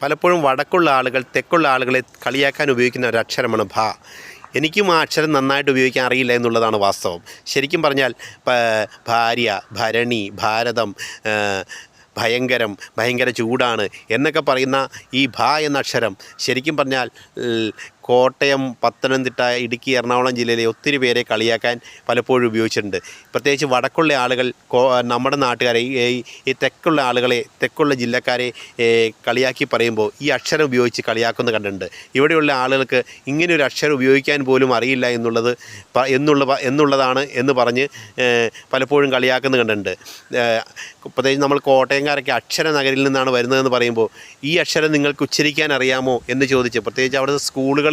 പലപ്പോഴും വടക്കുള്ള ആളുകൾ തെക്കുള്ള ആളുകളെ കളിയാക്കാൻ ഉപയോഗിക്കുന്ന ഒരു അക്ഷരമാണ് ഭ. എനിക്കും ആ അക്ഷരം നന്നായിട്ട് ഉപയോഗിക്കാൻ അറിയില്ല എന്നുള്ളതാണ് വാസ്തവം. ശരിക്കും പറഞ്ഞാൽ ഭാര്യ ഭരണി ഭാരതം ഭയങ്കരം ഭയങ്കര ചൂടാണ് എന്നൊക്കെ പറയുന്ന ഈ ഭ എന്ന അക്ഷരം ശരിക്കും പറഞ്ഞാൽ കോട്ടയം പത്തനംതിട്ട ഇടുക്കി എറണാകുളം ജില്ലയിലെ ഒത്തിരി പേരെ കളിയാക്കാൻ പലപ്പോഴും ഉപയോഗിച്ചിട്ടുണ്ട്. പ്രത്യേകിച്ച് വടക്കുള്ള ആളുകൾ നമ്മുടെ നാട്ടുകാരെ ഈ തെക്കുള്ള ആളുകളെ തെക്കുള്ള ജില്ലക്കാരെ കളിയാക്കി പറയുമ്പോൾ ഈ അക്ഷരം ഉപയോഗിച്ച് കളിയാക്കുന്ന കണ്ടിട്ടുണ്ട്. ഇവിടെയുള്ള ആളുകൾക്ക് ഇങ്ങനെ ഒരു അക്ഷരം ഉപയോഗിക്കാൻ പോലും അറിയില്ല എന്നുള്ളത് എന്നുള്ള എന്നുള്ളതാണ് എന്ന് പറഞ്ഞ് പലപ്പോഴും കളിയാക്കുന്നത് കണ്ടിട്ടുണ്ട്. പ്രത്യേകിച്ച് നമ്മൾ കോട്ടയംകാരൊക്കെ അക്ഷര നഗരിൽ നിന്നാണ് വരുന്നതെന്ന് പറയുമ്പോൾ ഈ അക്ഷരം നിങ്ങൾക്ക് ഉച്ചരിക്കാൻ അറിയാമോ എന്ന് ചോദിച്ച് പ്രത്യേകിച്ച് അവിടുത്തെ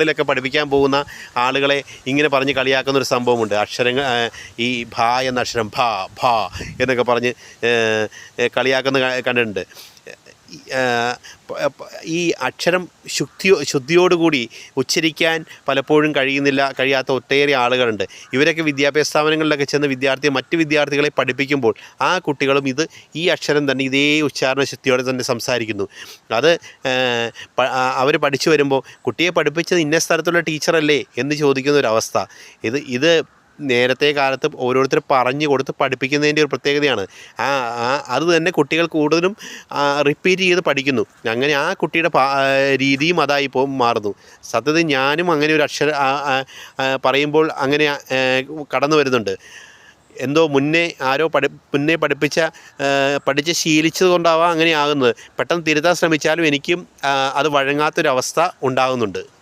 സ്കൂളുകളിലൊക്കെ പഠിപ്പിക്കാൻ പോകുന്ന ആളുകളെ ഇങ്ങനെ പറഞ്ഞ് കളിയാക്കുന്ന ഒരു സംഭവമുണ്ട്. അക്ഷരങ്ങൾ ഈ ഭ എന്ന അക്ഷരം ഭ ഭ എന്നൊക്കെ പറഞ്ഞ് കളിയാക്കുന്ന കണ്ടിട്ടുണ്ട്. ഈ, അക്ഷരം ശുദ്ധിയോ ശുദ്ധിയോടുകൂടി ഉച്ചരിക്കാൻ പലപ്പോഴും കഴിയുന്നില്ല കഴിയാത്ത ഒട്ടേറെ ആളുകളുണ്ട്. ഇവരൊക്കെ വിദ്യാഭ്യാസ സ്ഥാപനങ്ങളിലൊക്കെ ചെന്ന് വിദ്യാർത്ഥി മറ്റ് വിദ്യാർത്ഥികളെ പഠിപ്പിക്കുമ്പോൾ ആ കുട്ടികളും ഇത് ഈ അക്ഷരം തന്നെ ഇതേ ഉച്ചാരണ ശുദ്ധിയോടെ തന്നെ സംസാരിക്കുന്നു. അത് അവർ പഠിച്ചു വരുമ്പോൾ കുട്ടിയെ പഠിപ്പിച്ചത് ഇന്ന സ്ഥലത്തുള്ള ടീച്ചറല്ലേ എന്ന് ചോദിക്കുന്ന ഒരു അവസ്ഥ. ഇത് ഇത് നേരത്തെ കാലത്ത് ഓരോരുത്തർ പറഞ്ഞു കൊടുത്ത് പഠിപ്പിക്കുന്നതിന്റെ ഒരു പ്രത്യേകതയാണ്. ആ അത് തന്നെ കുട്ടികൾ കൂടുതലും റിപ്പീറ്റ് ചെയ്ത് പഠിക്കുന്നു. അങ്ങനെ ആ കുട്ടിയുടെ രീതിയും അതായി ഇപ്പോൾ മാറുന്നു. സത്യത്തിൽ ഞാനും അങ്ങനെ ഒരു അക്ഷര പറയുമ്പോൾ അങ്ങനെ കടന്നു വരുന്നുണ്ട്. എന്തോ മുന്നേ ആരോ പഠി മുന്നേ പഠിപ്പിച്ച പഠിച്ച് ശീലിച്ചത് കൊണ്ടാവാം അങ്ങനെ ആകുന്നത്. പെട്ടെന്ന് തിരുത്താൻ ശ്രമിച്ചാലും എനിക്കും അത് വഴങ്ങാത്തൊരവസ്ഥ ഉണ്ടാകുന്നുണ്ട്.